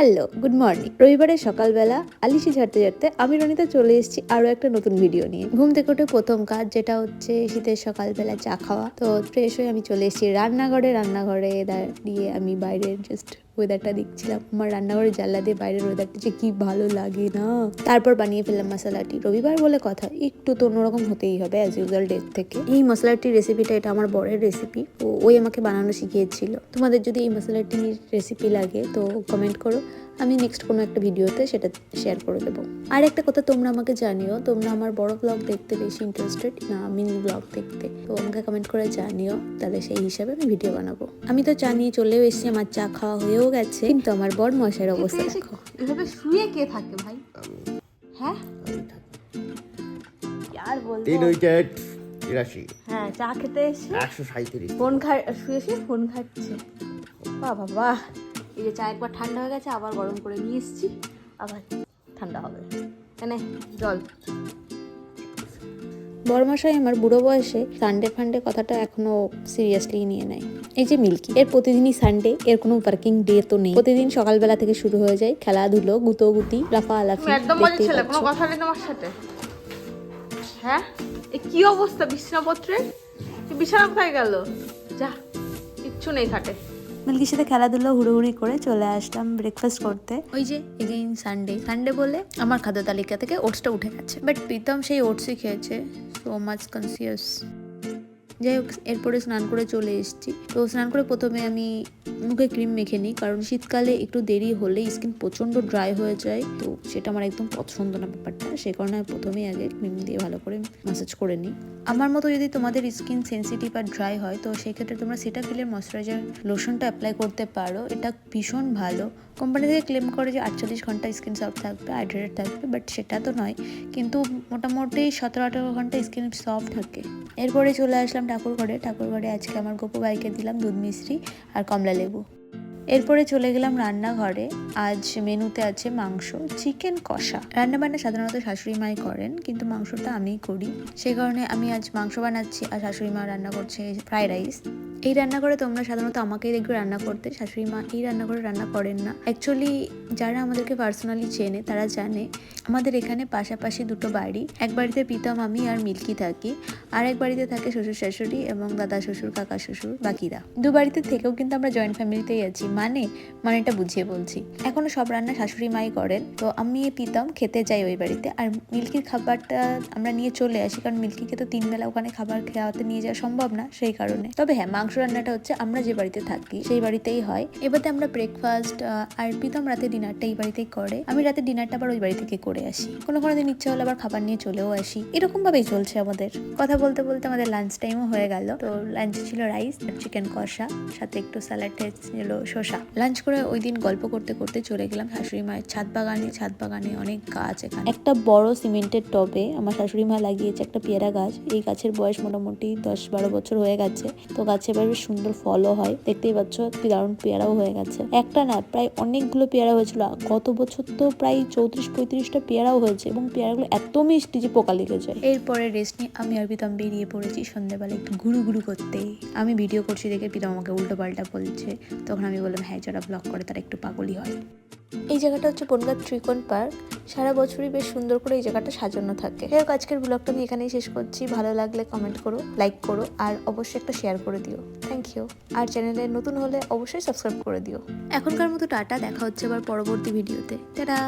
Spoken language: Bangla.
Hello, good morning. রবিবারের সকালবেলা আলিশি ঝাড়তে ঝাড়তে আমি রনিতা চলে এসেছি আরও একটা নতুন ভিডিও নিয়ে। ঘুম থেকে উঠে প্রথম কাজ যেটা হচ্ছে শীতের সকালবেলা চা খাওয়া। তো ফ্রেশ হয়ে আমি চলে এসেছি রান্নাঘরে। রান্নাঘরে দাঁড়িয়ে আমি বাইরের জাস্ট ওয়েদারটা দেখছিলাম। আমার রান্নাঘরের জানলা দিয়ে বাইরের ওয়েদারটা যে কি ভালো লাগে না। তারপর বানিয়ে ফেললাম মশলাটি। রবিবার বলে কথা, একটু তো অন্যরকম হতেই হবে অ্যাজ ইউজুয়াল ডেট থেকে। এই মশলাটির রেসিপিটা এটা আমার বরের রেসিপি ও ওই আমাকে বানানো শিখিয়েছিল। তোমাদের যদি এই মশলাটির রেসিপি লাগে তো কমেন্ট করো। আমি নেক্সট কোনো একটা ভিডিওতে সেটা শেয়ার করে দেবো। আর একটা কথা তোমরা আমাকে জানিও তোমরা আমার বড় ব্লগ দেখতে বেশি ইন্টারেস্টেড না মিনি ব্লগ দেখতে তো আমাকে কমেন্ট করে জানিও তাহলে সেই হিসাবে আমি ভিডিও বানাবো। আমি তো চা নিয়ে চলেও এসেছি আমার চা খাওয়া হয়েও গেছে কিন্তু আমার বড় মশাইয়ের অবস্থা দেখো। এভাবে শুয়ে কে থাকে ভাই? হ্যাঁ? আর বলব? তিন উইকেট তিরাশি। হ্যাঁ চা খেতে এসে একশো সাঁত্রিশ ফোন খা শুয়ে শুয়ে ফোন খাচ্ছে বাহ বাবা এই যে চা একবার ঠান্ডা হয়ে গেছে আবার গরম করে নিয়ে এসেছি। আবার ঠান্ডা হবে। এনে জল। বড়মশাই আমার বুড়ো বয়সে সানডে ফান্ডে কথাটা এখনও সিরিয়াসলি নিয়ে নেয়। এই যে মিল্কি এর প্রতিদিনই সানডে এর কোনো ওয়ার্কিং ডে তো নেই। প্রতিদিন সকালবেলা থেকে শুরু হয়ে যায় খেলাধুলো গুতোগুতি লাফা লাফি একদম দেখতেই ছেলে কোনো কথা নেই তোমার সাথে। হ্যাঁ? এ কি অবস্থা বিছানাপত্রের বিছানা কোথায় গেল? যা কিচ্ছু নেই খাটে। মিল্কির সাথে খেলাধুলো হুড়োহুড়ি করে চলে আসলাম ব্রেকফাস্ট করতে। ওই যে এগেইন সানডে সানডে বলে আমার খাদ্য তালিকা থেকে ওটসটা উঠে গেছে। বাট প্রীতম সেই ওটসই খেয়েছে। সো মাচ কনসিয়াস যাই হোক, এরপরে স্নান করে চলে এসেছি। তো স্নান করে প্রথমে আমি মুখে ক্রিম মেখে নিই, কারণ শীতকালে একটু দেরি হলে স্কিন প্রচণ্ড ড্রাই হয়ে যায়। তো সেটা আমার একদম পছন্দ না ব্যাপারটা, সে কারণে প্রথমেই আগে ক্রিম দিয়ে ভালো করে ম্যাসাজ করে নিই। আমার মতো যদি তোমাদের স্কিন সেন্সিটিভ আর ড্রাই হয়, তো সেক্ষেত্রে তোমরা সিটাফিলের ময়শ্চারাইজার লোশনটা অ্যাপ্লাই করতে পারো। এটা ভীষণ ভালো। কোম্পানি থেকে ক্লেম করে যে আটচল্লিশ ঘণ্টা স্কিন সফট থাকবে হাইড্রেটেড থাকবে বাট সেটা তো নয়। কিন্তু মোটামুটি সতেরো আঠেরো ঘণ্টা স্কিন সফট থাকে। এরপরে চলে আসলাম ঠাকুরঘরে। ঠাকুরঘরে আজকে আমার গোপু বাইকে দিলাম দুধ মিশ্রি আর কমলা লেবু। এরপরে চলে গেলাম রান্নাঘরে। আজ মেনুতে আছে মাংস, চিকেন কষা। রান্না বান্না সাধারণত শাশুড়ি মাই করেন, কিন্তু মাংসটা আমিই করি। সেই কারণে আমি আজ মাংস বানাচ্ছি আর শাশুড়ি মা রান্না করছে ফ্রাইড রাইস। এই রান্না করে তোমরা সাধারণত আমাকেই দেখবে রান্না করতে। শাশুড়ি মা এই রান্না করে রান্না করেন না। অ্যাকচুয়ালি যারা আমাদেরকে পার্সোনালি চেনে, তারা জানে, আমাদের এখানে পাশাপাশি দুটো বাড়ি। এক বাড়িতে পিতা, মামি আর মিল্কি থাকি। আর এক বাড়িতে থাকে শ্বশুর শাশুড়ি এবং দাদা শ্বশুর, কাকা শ্বশুর, বাকিরা। দু বাড়িতে থেকেও কিন্তু আমরা জয়েন্ট ফ্যামিলিতেই আছি। মানে মানেটা বুঝিয়ে বলছি। এখনও সব রান্না শাশুড়ি মাই করেন। তো আমি পিতাম, খেতে যাই ওই বাড়িতে। আর মিল্কির খাবারটা আমরা নিয়ে চলে আসি। কারণ মিল্কিকে তো তিন বেলা ওখানে খাবার খাওয়াতে নিয়ে যাওয়া সম্ভব না, সেই কারণে। তবে হ্যাঁ মাংস রান্নাটা হচ্ছে আমরা যে বাড়িতে থাকি, সেই বাড়িতেই হয়। এবারে আমরা ব্রেকফাস্ট আর প্রীতম রাতে ডিনারটা এই বাড়িতেই করে। আমি রাতে ডিনারটা আবার ওই বাড়ি থেকে করে আসি। কোনো কোনো দিন ইচ্ছে হলে আবার খাবার নিয়ে চলেও আসি। এরকম ভাবেই চলছে আমাদের। কথা বলতে বলতে আমাদের লাঞ্চ টাইমও হয়ে গেল। তো লাঞ্চে ছিল রাইস আর চিকেন কষা, সাথে একটু স্যালাড ছিল শসা। লাঞ্চ করে ওই দিন গল্প করতে করতে চলে গেলাম শাশুড়ি মায়ের ছাদ বাগানে। ছাদ বাগানে অনেক গাছ এখানে। একটা বড় সিমেন্টের টবে আমার শাশুড়ি মা লাগিয়েছে একটা পেয়ারা গাছ। এই গাছের বয়স মোটামুটি দশ বারো বছর হয়ে গেছে। তো গাছে বেশ সুন্দর ফলও হয়। দেখতেই পাচ্ছ, কি দারুণ পেয়ারাও হয়ে গেছে। একটা না, প্রায় অনেকগুলো পেয়ারা হয়েছিল। গত বছর তো প্রায় চৌত্রিশ পঁয়ত্রিশটা পেয়ারাও হয়েছে এবং পেয়ারাগুলো এত মিষ্টি যে পোকা লেগে যায় এরপরে রেস্ট নিয়ে আমি আর পিতাম বেরিয়ে পড়েছি সন্ধ্যাবেলা একটু ঘুরু ঘুরু করতে। আমি ভিডিও করছি দেখে পিতাম আমাকে উল্টো পাল্টা বলছে। তখন আমি বললাম হ্যাঁ যারা ব্লগ করে তারা একটু পাগলই হয়। এই জায়গাটা হচ্ছে বনগাঁ ত্রিকোণ পার্ক। সারা বছরই বেশ সুন্দর করে এই জায়গাটা সাজানো থাকে। যাই আজকের ব্লগটা আমি এখানেই শেষ করছি। ভালো লাগলে কমেন্ট করো লাইক করো, আর অবশ্যই একটা শেয়ার করে দিও। থ্যাংক ইউ আর চ্যানেলে নতুন হলে অবশ্যই সাবস্ক্রাইব করে দিও। এখনকার মতো টাটা, দেখা হচ্ছে আবার পরবর্তী ভিডিওতে টাটা